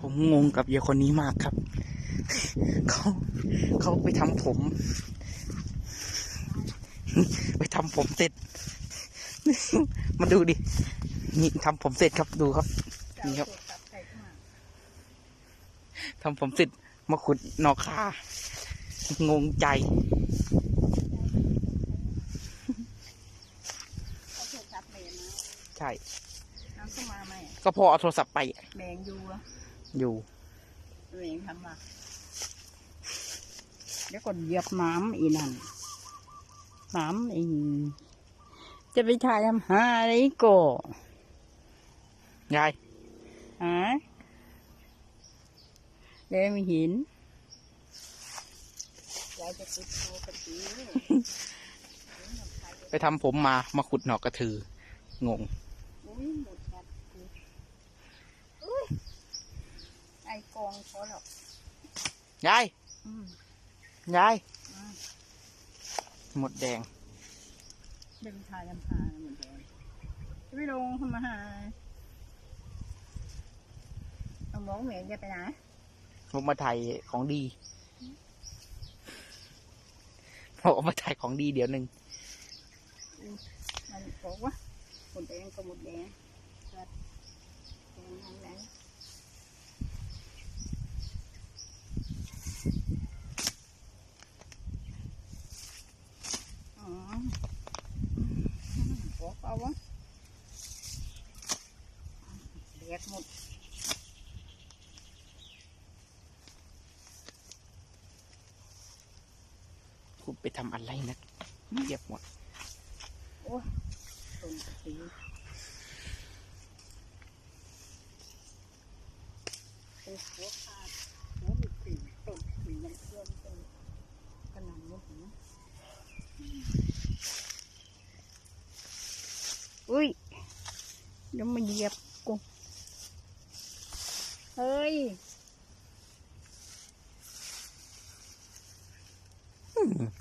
ผมงงกับเยายคนนี้มากครับ เขาเขาไปทำผม ไปทำผมเสร็จ มาดูดิ นี่ทำผมเสร็จครับดูครับ นี่ครับทำผมเสร็จมาขุดนอกค่างงใจเขาถูกจับแบงนะใช่น้ำเข้ามาไหมก็พอเอาโทรศัพท์ไปแบงอยู่ อะอยู่แบงทำมาเดี๋ยวก่อนเหยียบน้ำอีนั่นน้ำอีจะไปถ่ายทำหาอะไรก่ยายฮะเดี๋ยวไม่เห็นยายจะติดโทรกันดีไปทำผมมามาขุดหนอกกระถืองง อุ้ยหมดแคทกูอุ้ยไอกองเขาหรอกยายอืมยายอืมหมดแดง เดินทายลำพาเหมือนเดิมจะไม่ลงทำมาหาต้องบอกเหม็นจะไปไหนผมมาถ่ายของดีผมมาถ่ายของดีเดี๋ยวหนึ่งมันบอกว่าหมดแดงก็หมดแดงจัดแดงทั้งนั้นอ๋อบอกเอาวะ เรียกหมดคุณไปทำอะไรนะเรียบหมด โอ้ต้นสีโอ้หัวขาดหัวมีสีต้นสีมันเพื่อนเป็นขนาดนี้ถึงอุ้ยเดี๋ยวมาเหยียบกู เฮ้ยอืม